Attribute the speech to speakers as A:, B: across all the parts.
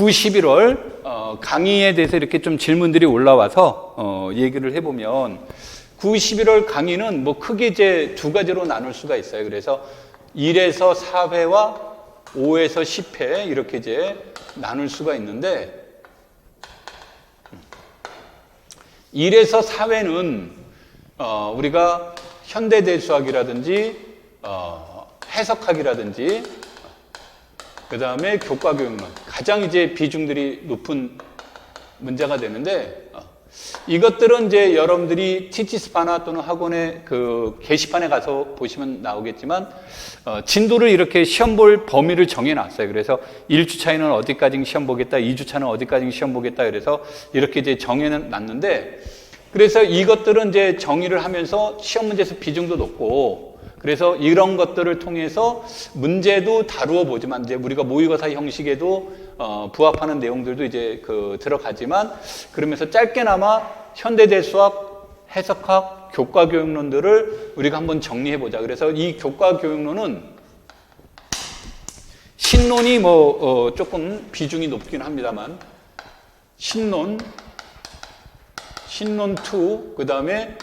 A: 9, 11월 어, 강의에 대해서 이렇게 좀 질문들이 올라와서 어, 얘기를 해보면 9, 11월 강의는 뭐 크게 이제 두 가지로 나눌 수가 있어요. 그래서 1에서 4회와 5에서 10회 이렇게 이제 나눌 수가 있는데 1에서 4회는 어, 우리가 현대대수학이라든지 어, 해석학이라든지 그 다음에 교과 교육론 가장 이제 비중들이 높은 문제가 되는데 어, 이것들은 이제 여러분들이 티치스파나 또는 학원의 그 게시판에 가서 보시면 나오겠지만 어, 진도를 이렇게 시험 볼 범위를 정해 놨어요. 그래서 1주차에는 어디까지 시험 보겠다, 2주차는 어디까지 시험 보겠다. 그래서 이렇게 이제 정해 놨는데 그래서 이것들은 이제 정의를 하면서 시험 문제에서 비중도 높고 그래서 이런 것들을 통해서 문제도 다루어 보지만 이제 우리가 모의고사 형식에도 어, 부합하는 내용들도 이제 그 들어가지만 그러면서 짧게나마 현대대 수학, 해석학, 교과 교육론들을 우리가 한번 정리해 보자. 그래서 이 교과 교육론은 신론이 뭐 어, 조금 비중이 높긴 합니다만 신론, 신론 2, 그 다음에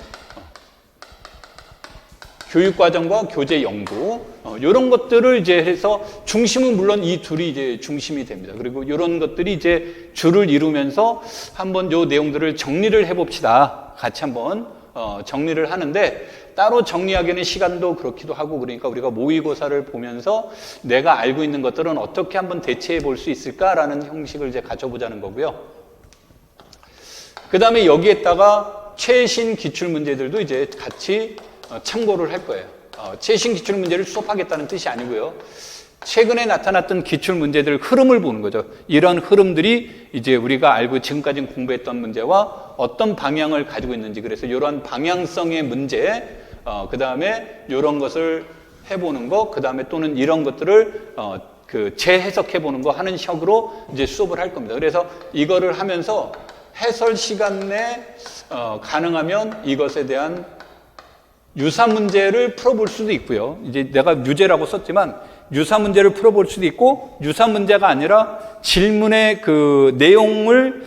A: 교육과정과 교재 연구 어, 이런 것들을 이제 해서 중심은 물론 이 둘이 이제 중심이 됩니다. 그리고 이런 것들이 이제 줄을 이루면서 한번 요 내용들을 정리를 해봅시다. 같이 한번 어, 정리를 하는데 따로 정리하기에는 시간도 그렇기도 하고 그러니까 우리가 모의고사를 보면서 내가 알고 있는 것들은 어떻게 한번 대체해 볼 수 있을까라는 형식을 이제 가져보자는 거고요. 그 다음에 여기에다가 최신 기출 문제들도 이제 같이 어, 참고를 할 거예요. 어, 최신 기출 문제를 수업하겠다는 뜻이 아니고요. 최근에 나타났던 기출 문제들 흐름을 보는 거죠. 이런 흐름들이 이제 우리가 알고 지금까지 공부했던 문제와 어떤 방향을 가지고 있는지 그래서 이러한 방향성의 문제, 어, 그 다음에 이런 것을 해보는 거, 그 다음에 또는 이런 것들을 어, 그 재해석해 보는 거 하는 식으로 이제 수업을 할 겁니다. 그래서 이거를 하면서 해설 시간 내 어, 가능하면 이것에 대한 유사 문제를 풀어볼 수도 있고요. 이제 내가 유제라고 썼지만 유사 문제를 풀어볼 수도 있고 유사 문제가 아니라 질문의 그 내용을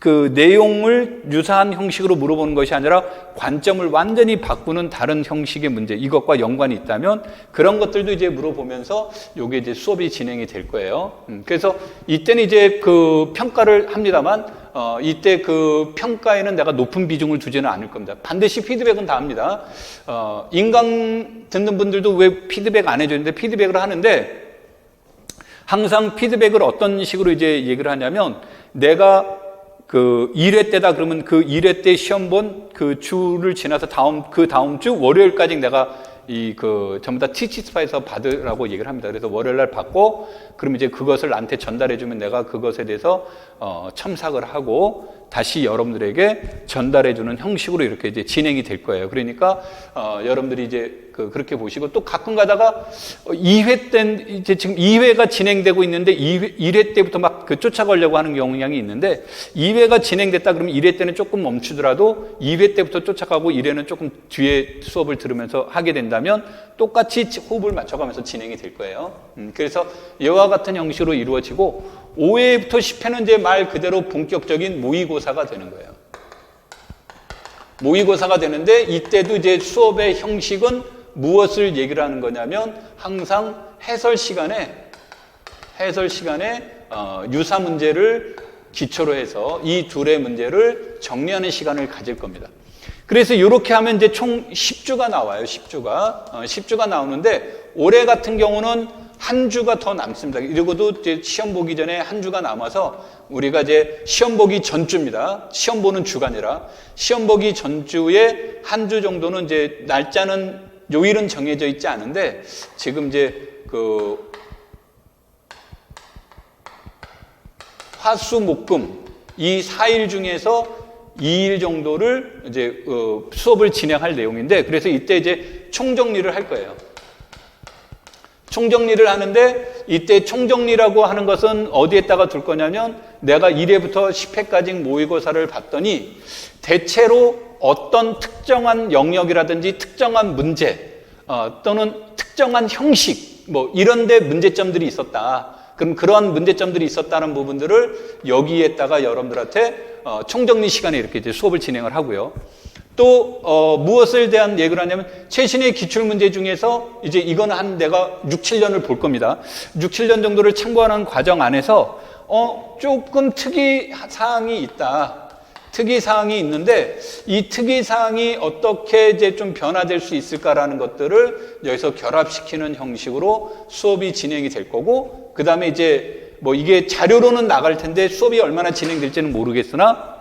A: 그 내용을 유사한 형식으로 물어보는 것이 아니라 관점을 완전히 바꾸는 다른 형식의 문제 이것과 연관이 있다면 그런 것들도 이제 물어보면서 요게 이제 수업이 진행이 될 거예요. 음, 그래서 이때는 이제 그 평가를 합니다만 어, 이때 그 평가에는 내가 높은 비중을 두지는 않을 겁니다. 반드시 피드백은 다 합니다. 어, 인강 듣는 분들도 왜 피드백 안 해주는데 피드백을 하는데 항상 피드백을 어떤 식으로 이제 얘기를 하냐면 내가 그 1회 때다 그러면 그 1회 때 시험 본 그 주를 지나서 다음 그 다음 주 월요일까지 내가 이 그 전부 다 티치스파에서 받으라고 얘기를 합니다. 그래서 월요일 날 받고 그러면 이제 그것을 나한테 전달해 주면 내가 그것에 대해서 어 첨삭을 하고 다시 여러분들에게 전달해 주는 형식으로 이렇게 이제 진행이 될 거예요. 그러니까 어 여러분들이 이제 그 그렇게 보시고 또 가끔 가다가 2회 때 이제 지금 2회가 진행되고 있는데 2회, 1회 때부터 막 그 쫓아가려고 하는 경향이 있는데 2회가 진행됐다 그러면 1회 때는 조금 멈추더라도 2회 때부터 쫓아가고 1회는 조금 뒤에 수업을 들으면서 하게 된다면 똑같이 호흡을 맞춰가면서 진행이 될 거예요. 음, 그래서 이와 같은 형식으로 이루어지고 5회부터 10회는 이제 말 그대로 본격적인 모의고사가 되는 거예요. 모의고사가 되는데 이때도 이제 수업의 형식은 무엇을 얘기를 하는 거냐면 항상 해설 시간에 해설 시간에 어, 유사 문제를 기초로 해서 이 둘의 문제를 정리하는 시간을 가질 겁니다. 그래서 이렇게 하면 이제 총 10주가 나와요. 10주가. 어, 10주가 나오는데 올해 같은 경우는 한 주가 더 남습니다. 이러고도 이제 시험 보기 전에 한 주가 남아서 우리가 이제 시험 보기 전주입니다. 시험 보는 아니라 시험 보기 전주에 한 주 정도는 이제 날짜는 요일은 정해져 있지 않은데 지금 이제 그 화수 목금 이 4일 중에서 2일 정도를 이제 어, 수업을 진행할 내용인데 그래서 이때 이제 총정리를 할 거예요. 총정리를 하는데 이때 총정리라고 하는 것은 어디에다가 둘 거냐면 내가 1회부터 10회까지 모의고사를 봤더니 대체로 어떤 특정한 영역이라든지 특정한 문제 어, 또는 특정한 형식 뭐 이런 데 문제점들이 있었다. 그럼 그러한 문제점들이 있었다는 부분들을 여기에다가 여러분들한테 어, 총정리 시간에 이렇게 이제 수업을 진행을 하고요. 또 어, 무엇을 대한 얘기를 하냐면 최신의 기출 문제 중에서 이제 이거는 한 내가 6, 7년을 볼 겁니다. 6, 7년 정도를 참고하는 과정 안에서 어, 조금 특이 사항이 있다. 특이 사항이 있는데 이 특이 사항이 어떻게 이제 좀 변화될 수 있을까라는 것들을 여기서 결합시키는 형식으로 수업이 진행이 될 거고 그 다음에 이제 뭐 이게 자료로는 나갈 텐데 수업이 얼마나 진행될지는 모르겠으나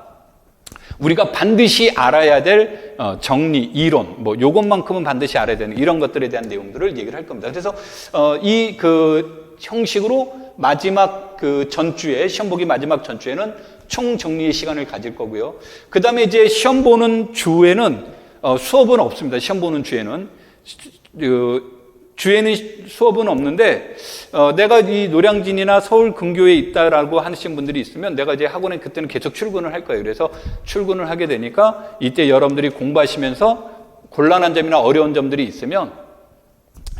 A: 우리가 반드시 알아야 될 어, 정리, 이론, 뭐 요것만큼은 반드시 알아야 되는 이런 것들에 대한 내용들을 얘기를 할 겁니다. 그래서 어, 이그 형식으로 마지막 그 전주에 시험 보기 마지막 전주에는 총 정리의 시간을 가질 거고요. 그 다음에 이제 시험 보는 주에는 어, 수업은 없습니다. 시험 보는 주에는 그 주에는 수업은 없는데 어, 내가 이 노량진이나 서울 근교에 있다라고 하시는 분들이 있으면 내가 이제 학원에 그때는 계속 출근을 할 거예요. 그래서 출근을 하게 되니까 이때 여러분들이 공부하시면서 곤란한 점이나 어려운 점들이 있으면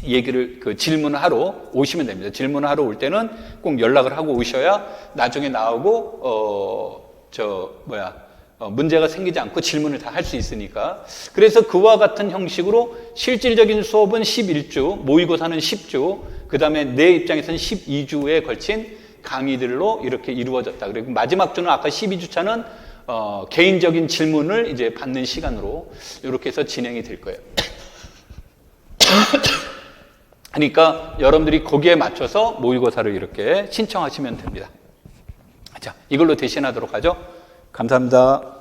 A: 얘기를 그 질문을 하러 오시면 됩니다. 질문을 하러 올 때는 꼭 연락을 하고 오셔야 나중에 나오고 어 저 뭐야 어, 문제가 생기지 않고 질문을 다 할 수 있으니까. 그래서 그와 같은 형식으로 실질적인 수업은 11주, 모의고사는 10주, 그 다음에 내 입장에서는 12주에 걸친 강의들로 이렇게 이루어졌다. 그리고 마지막 주는 아까 12주차는 어, 개인적인 질문을 이제 받는 시간으로 이렇게 해서 진행이 될 거예요. 그러니까 여러분들이 거기에 맞춰서 모의고사를 이렇게 신청하시면 됩니다. 자, 이걸로 대신하도록 하죠. 감사합니다.